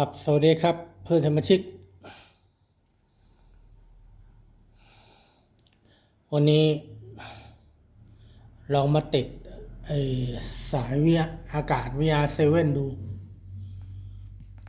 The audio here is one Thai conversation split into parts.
ครับสวัสดีครับเพื่อนสมาชิก วันนี้ลองมาติดไอสายวิทยอากาศ VR7 ดู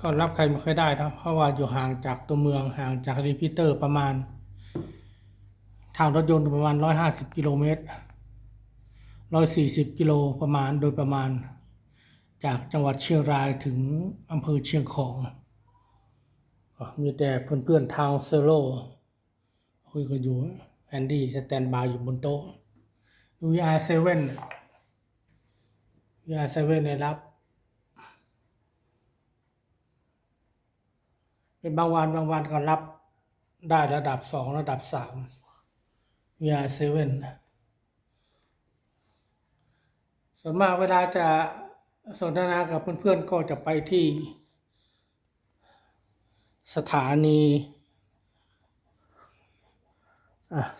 ก็รับใครไม่ค่อยได้นะเพราะว่าอยู่ห่างจากตัวเมืองห่างจากรีพิเตอร์ประมาณ ทางรถยนต์ประมาณ 150 กิโลเมตร 140 กิโลประมาณโดยประมาณ จากจังหวัดเชียงรายถึงอำเภอเชียงของก็มีแต่เพื่อนๆทางเซโลคุยกันอยู่แอนดี้สแตนบายอยู่บนโต๊ะ VR7 VR7 เนี่ยรับ เป็นบางวันบางวันก็รับได้ระดับสองระดับสาม VR7 ส่วนมากเวลาจะ สนทนากับเพื่อนๆก็จะไปที่ สถานี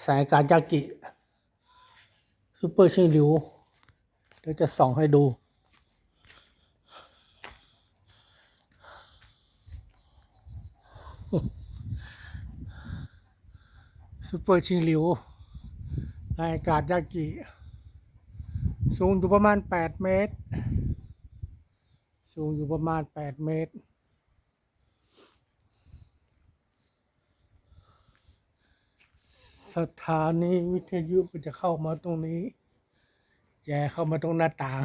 สายการยากิซูเปอร์ชิงหลิวเดี๋ยวจะส่องให้ดู ซูเปอร์ชิงหลิวสายการยากิ สูงอยู่ประมาณ 8 เมตร สูงอยู่ประมาณ 8 เมตร สถานีวิทยุก็จะเข้ามาตรงนี้แย่เข้ามาตรงหน้าต่าง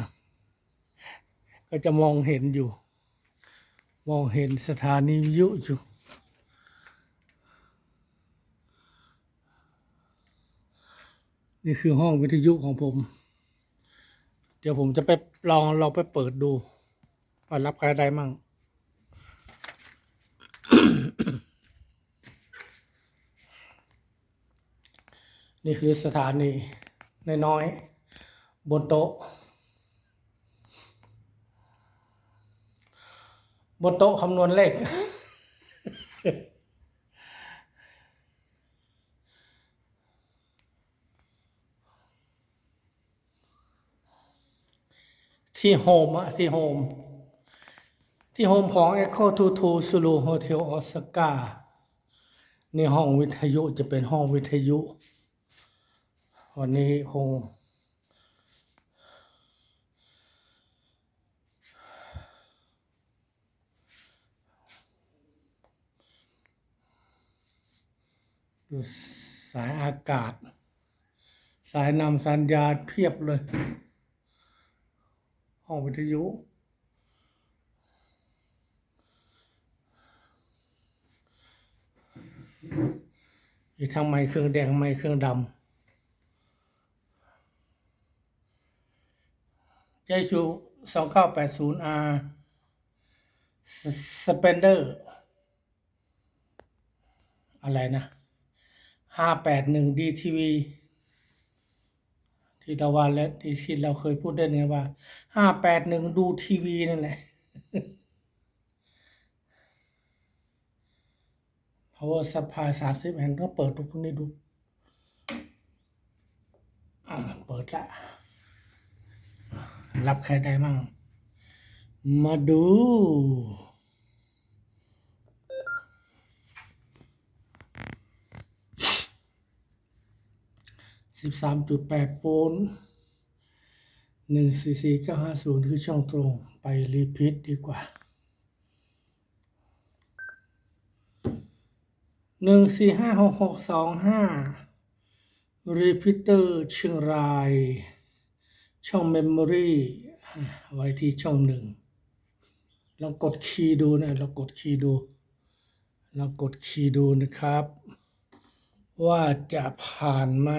ก็จะมองเห็นอยู่ มองเห็นสถานีวิทยุอยู่นี่คือห้องวิทยุของผม เดี๋ยวผมจะไปลองลองไปเปิดดู ว่ารับใครได้มั่งนี่คือสถานีน้อยๆบนโต๊ะ บนโต๊ะคำนวณเลขที่โฮมอะที่โฮม ที่โฮมของ Echo 22 Zulu Hotel Osaka นี่ห้องวิทยุจะเป็นห้องวิทยุ วันนี้คง ดูสายอากาศ สายนำสัญญาณเพียบเลย ห้องวิทยุ อีกทั้งไม้เครื่องแดงไม้เครื่องดำใจชูสองเก้าแปดศูนย์ R Spender อะไรนะห้าแปดหนึ่ง DTV ที่เราว่าและที่ที่เราเคยพูดได้ไงว่าห้าแปดหนึ่งดูทีวีนั่นแหละ power supply สามสิบแห่งก็เปิดดูพวกนี้ดู อ่า เปิดละ รับใครได้มั่ง มาดู สิบสามจุดแปดโวลต์หนึ่งสี่สี่เก้าห้าศูนย์คือช่องตรง ไปรีพีทดีกว่า หนึ่งสี่ห้าหกหกสองห้ารีพิเตอร์เชียงราย ช่องเมมโมรีไว้ที่ช่องหนึ่งลองกดคีย์ดูนะลองกดคีย์ดูลองกดคีย์ดูนะครับ ว่าจะผ่านไหม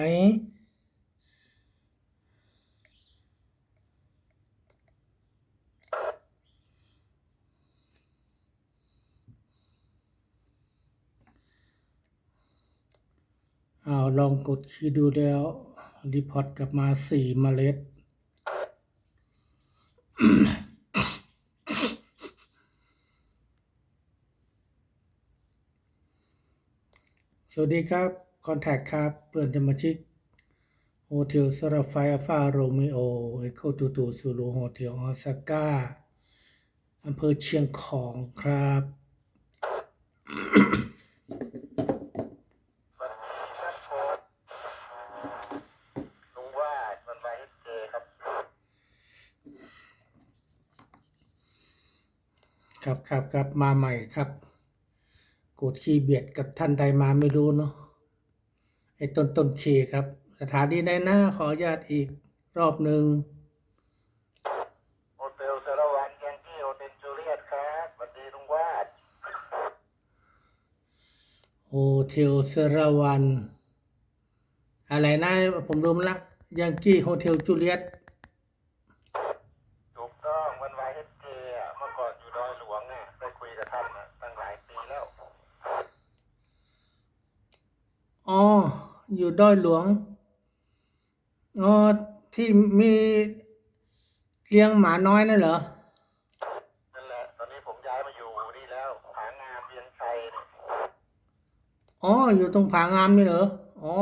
เอาลองกดคีย์ดูแล้วรีพอร์ตกลับมาสี่เมล็ด สวัสดีครับ คอนแทคครับเปิดสมาชิกโฮเทลสราไฟอาฟาโรมิโอเอโคตูตูซูรูโฮเทลออซาก้าอำเภอเชียงของครับ ครับครับครับมาใหม่ครับกดคีย์เบียดกับท่านใดมาไม่รู้เนาะไอ้ต้นต้นเคครับ สถานีในหน้าขออนุญาตอีกรอบหนึ่งโฮเทลสารวันยังกี้โฮเทลจูเลียตครับสวัสดีลุงวาดโฮเทลเซราวันอะไรนะผมลืมละยังกี้โฮเทลจูเลียต ถูกต้องมันไว้เจอะเมื่อก่อนอยู่ดอยหลวงอะได้คุยกับท่านอะตั้งหลายปีแล้ว อ๋อ อยู่ด้อยหลวง อ๋อ ที่มีเลี้ยงหมาน้อยนั่นเหรอ นั่นแหละ ตอนนี้ผมย้ายมาอยู่นี่แล้วผางามเวียงชัยเนี่ยอ๋อ อยู่ตรงผางามนี่เหรอ อ๋อ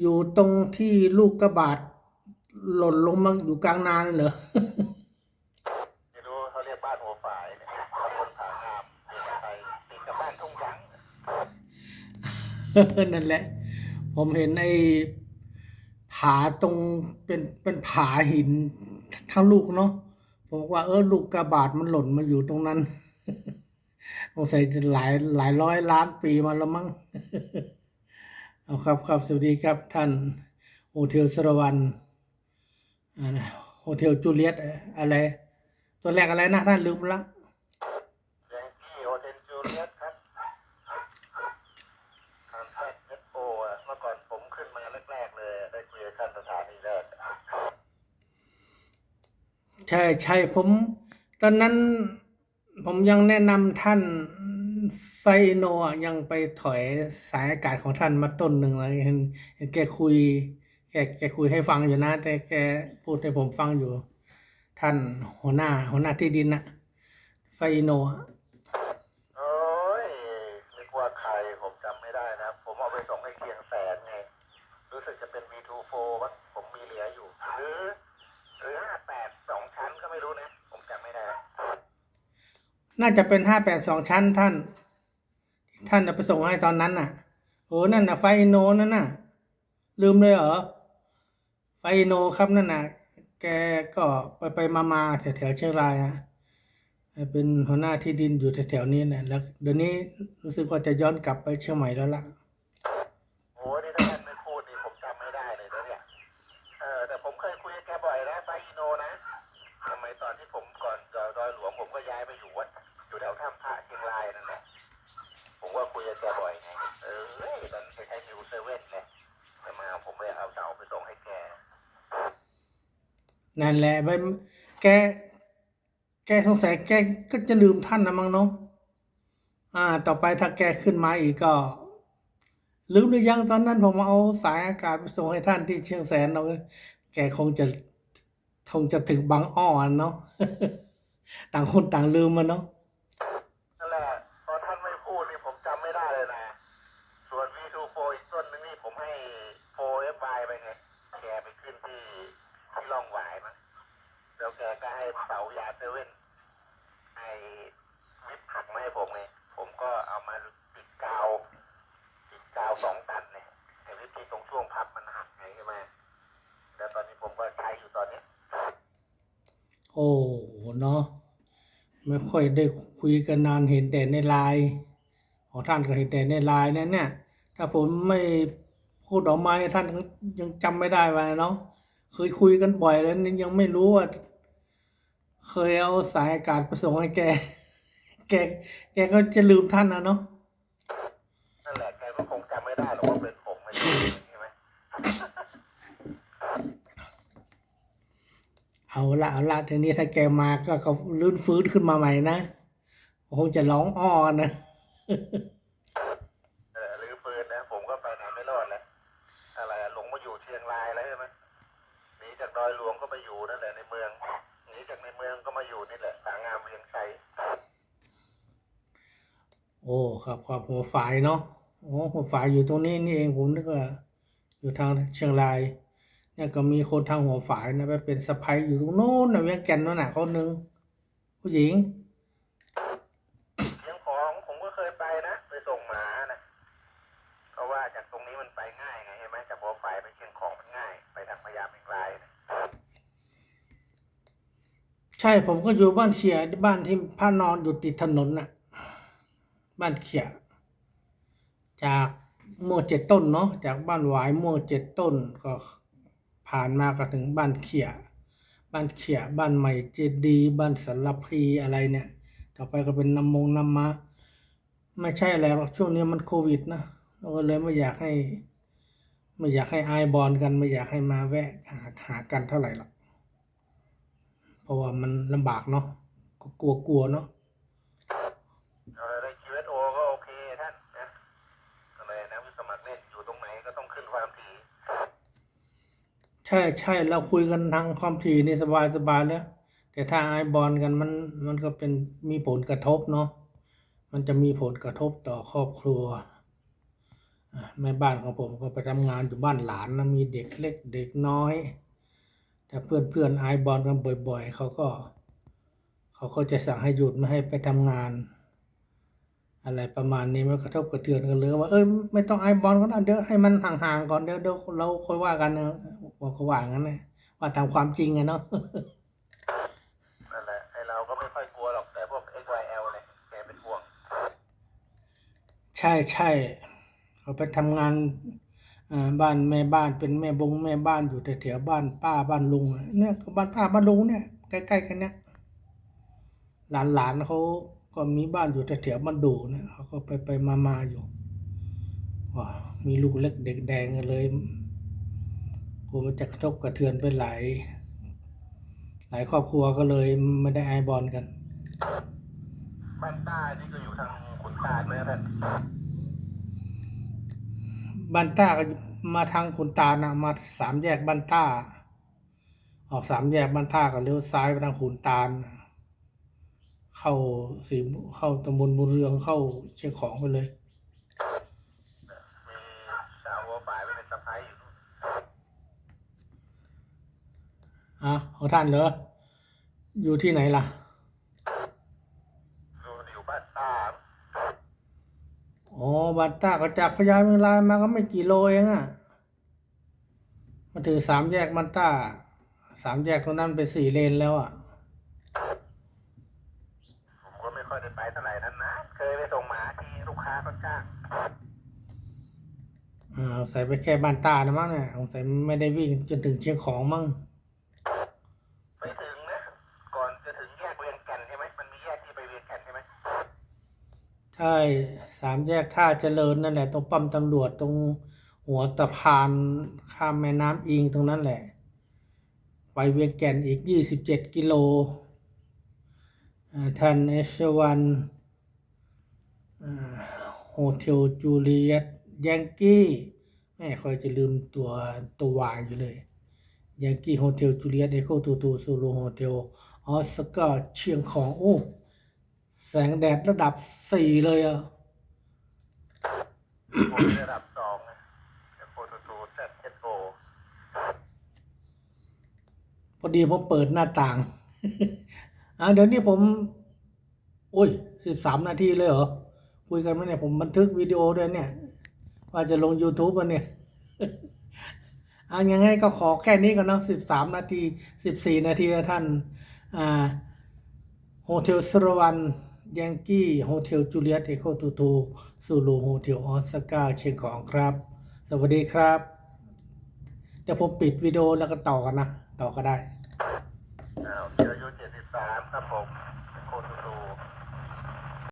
อยู่ตรงที่ลูกกระบาดหล่นลงมาอยู่กลางนานั่นเหรอ ไม่รู้เขาเรียกบ้านหัวฝายเนี่ยตำบลผางามเวียงชัยติดกับบ้านทุ่งสัง นั่นแหละ ผมเห็นไอ้ผาตรงเป็นเป็นผาหินทั้งลูกเนาะผมว่าเออลูกกระบาดมันหล่นมาอยู่ตรงนั้นสงสัยจะหลายหลายร้อยล้านปีมาแล้วมั้งเอาครับครับสวัสดีครับท่านโฮเทลสรวันอ่าโฮเทลจูเลียตอะไร ตัวแรกอะไรนะท่านลืมละ ยังกี้โฮเทลจูเลียตครับทางแพทย์เอสโออะเมื่อก่อนผมขึ้นมาแรกๆเลย ได้คุยกับท่านสถานีแรก ใช่ใช่ผม ตอนนั้นผมยังแนะนำท่านไซโนยังไปถอยสายอากาศของท่านมาต้นหนึ่งเลยเห็นเห็นแกคุย แกแกคุยให้ฟังอยู่นะ แต่แกพูดให้ผมฟังอยู่ ท่านหัวหน้าหัวหน้าที่ดินนะไซโนอะ โอ้ยนึกว่าใครผมจำไม่ได้นะ ผมเอาไปส่งให้เคียงแสนไง รู้สึกจะเป็น V24 มั้งผมมีเหลืออยู่ หรือ หรือ58สองชั้นก็ไม่รู้นะ ผมจำไม่ได้ น่าจะเป็นห้าแปดสองชั้นท่าน ท่านจะไปส่งให้ตอนนั้นน่ะโอ้นั่นน่ะไฟโนนั่นน่ะ ลืมเลยเหรอไฟโนครับนั่นน่ะ แกก็ไปไปมามาแถวแถวเชียงรายฮะเป็นหัวหน้าที่ดินอยู่แถวๆนี้นะแล้วเดี๋ยวนี้รู้สึกว่าจะย้อนกลับไปเชียงใหม่แล้วล่ะ นั่นแหละไปแก แกสงสัยแกก็จะลืมท่านนะมั้งเนาะอ่า ต่อไปถ้าแกขึ้นมาอีกก็ลืมหรือยังตอนนั้นผมเอาสายอากาศไปส่งให้ท่านที่เชียงแสนเนาะแกคงจะคงจะถึงบางอ้อนเนาะต่างคนต่างลืมมันเนาะ นั่นแหละพอท่านไม่พูดนี่ผมจำไม่ได้เลยนะ ส่วน V24 อีกต้นนึงนี่ผมให้ 4FY ไปไง แกไปขึ้นที่ที่ร่องหวายมั้งแล้วแกก็ให้ เสายาเซเว่นให้วิบผักมาให้ผมไงผมก็เอามาติดกาวติดกาวสองตันเนี่ยไอ้วิธีตรงช่วงพับมันหักไงใช่ไหมแล้วตอนนี้ผมก็ใช้อยู่ตอนนี้ โอ้เนาะไม่ค่อยได้คุยกันนานเห็นแต่ในไลน์ของท่านก็เห็นแต่ในไลน์นั่นเนี่ยถ้าผมไม่พูดออกมาท่านยังจำไม่ได้ว่าเนาะเคยคุยกันบ่อยแล้วนี่ยังไม่รู้ว่า เคยเอาสายอากาศไปส่งให้แก แก แกก็จะลืมท่านนะเนาะนั่นแหละแกก็คงจำไม่ได้หรอกว่าเป็นผมไม่ใช่ใช่ไหมเอาละเอาละทีนี้ถ้าแกมาก็ก็ลื่นฟื้นขึ้นมาใหม่นะคงจะร้องอ้อนะ เออหรือปืนนะ ผมก็ไปไหนไม่รอดแล้วอะไรอะหลงมาอยู่เชียงรายแล้วใช่ไหมหนีจากดอยหลวงก็มาอยู่นั่นแหละในเมืองหนีจากในเมืองก็มาอยู่นี่แหละสางามเวียงชัย โอ้ครับครับหัวฝายเนาะโอ้หัวฝายอยู่ตรงนี้นี่เองผมนึกว่าอยู่ทางเชียงรายเนี่ยก็มีคนทางหัวฝายนะไปเป็นสะพ้ายอยู่ตรงโน้นนะเวียงแก่นนั่นน่ะคนหนึ่งคุผู้หญิงเชียงของผมก็เคยไปนะไปส่งหมานะเพราะว่าจากตรงนี้มันไปง่ายไงใช่ไหมจากหัวไฟไปเชียงของมันง่าย ไปทางพญาเมงรายนะใช่ผมก็อยู่บ้านเขียบ้านที่พระนอนอยู่ติดถนนน่ะ บ้านเขียจากม่วงเจ็ดต้นเนาะจากบ้านหวายม่วงเจ็ดต้นก็ผ่านมาก็ถึงบ้านเขียบ้านเขียบ้านใหม่เจดีบ้านสารพีอะไรเนี่ย ต่อไปก็เป็นน้ำมงน้ำมะไม่ใช่อะไรหรอกช่วงนี้มันโควิดนะเราก็เลยไม่อยากให้ ไม่อยากให้อายบอลกัน ไม่อยากให้มาแวะหาหากันเท่าไหร่หรอกเพราะว่ามันลำบากเนาะก็กลัวกลัวๆเนาะ เอาเลยได้ QSO ก็โอเคท่านนะก็เลยนะวิสมัครเล่นอยู่ตรงไหนก็ต้องขึ้นความถี่ ใช่ใช่เราคุยกันทางความถี่นี่สบายสบายแล้วแต่ถ้าไอบอลกันมันมันก็เป็นมีผลกระทบเนาะมันจะมีผลกระทบต่อครอบครัวแม่บ้านของผมก็ไปทำงานอยู่บ้านหลานนะมีเด็กเล็กเด็กน้อยแต่เพื่อนเพื่อนไอบอลกันบ่อย ๆเขาก็ เขาก็จะสั่งให้หยุดไม่ให้ไปทำงาน อะไรประมาณนี้มันกระทบกระเทือนกันเลยว่าเอ้ยไม่ต้องไอบอลก็ได้เดี๋ยวให้มันห่างๆก่อนเดี๋ยวเดี๋ยวเราค่อยว่ากันนะผมก็ว่างั้นนะว่าตามความจริงอะเนาะนั่นแหละไอเราก็ไม่ค่อยกลัวหรอกแต่พวก XYL เนี่ยแกเป็นห่วง ใช่ใช่เขาไปทำงานอ่าบ้านแม่บ้านเป็นแม่บงแม่บ้านอยู่แถวๆบ้านป้าบ้านลุงอะเนี่ยก็บ้านป้าบ้านลุงเนี่ยใกล้ๆกันเนี่ยหลานๆเขา ก็มีบ้านอยู่แถวๆบ้านดูเนี่ยเขาก็ไปไปมามาๆอยู่ว้ามีลูกเล็กเด็กแดงกันเลยกลัวมันจะกระทบกระเทือนไปหลายหลายครอบครัวก็เลยไม่ได้ไอบอลกันบ้านใต้นี่ก็อยู่ทางขุนตาลนะท่านบ้านต้าก็มาทางขุนตาลนะมาสามแยกบ้านต้า ออกสามแยกบ้านท่าก็เลี้ยวซ้ายไปทางขุนตาลน่ะ เข้าสีเข้าตำบลบุญเรืองเข้าเชียงของไปเลยมีสาวหัวฝ่ายไปเป็นสะพ้ายอยู่นู่นอะของท่านเหรออยู่ที่ไหนล่ะอยู่อยู่บ้านตาอ๋อบ้านต้าก็จากพญาเมงรายมาก็ไม่กี่โลเองอะมาถึงสามแยกบ้านต้าสามแยกตรงนั้นเป็นสี่เลนแล้วอะ ผมก็ ไม่ค่อยได้ไปเท่าไหร่นั้นนะ เคยไปส่งหมาที่ลูกค้าเขาจ้างอ่าใส่ไปแค่บ้านต้านะมั้งเนี่ยสงสัยไม่ได้วิ่งจนถึงเชียงของมั้งไปถึงนะ ก่อนจะถึงแยกเวียงแก่นใช่ไหมมันมีแยกที่ไปเวียงแก่นใช่ไหมใช่สามแยกท่าเจริญนั่นแหละ ตรงปั๊มตำรวจตรงหัวสะพานข้ามแม่น้ำอิงตรงนั้นแหละ ไปเวียงแก่นอีกยี่สิบเจ็ดกิโลอ่า ทันเอชวันโฮเทลจูเลียตยังกี้แม่คอยจะลืมตัวตัววายอยู่เลยยังกี้โฮเทลจูเลียตเอโคตูตูซูรูโฮเทลออสการ์เชียงของโอ้แสงแดดระดับสี่เลยอะผมระดับสองนะโฟโตทูเซตเอสโอพอดีผมเปิดหน้าต่าง อ่าเดี๋ยวนี้ผม โอ้ยสิบสามนาทีเลยเหรอ คุยกันไหมเนี่ยผมบันทึกวิดีโอด้วยเนี่ย ว่าจะลง YouTube วันเนี่ยอ่ายังไงก็ขอแค่นี้กันเนาะสิบสามนาทีสิบสี่นาทีนะท่าน อ่าโฮเทลสรวันยังกี้โฮเทลจูเลียตเอโคตูตูซูลูโฮเทลออสการ์เชียงของครับ สวัสดีครับเดี๋ยวผมปิดวิดีโอแล้วก็ต่อกันนะ ต่อก็ได้ สามครับผม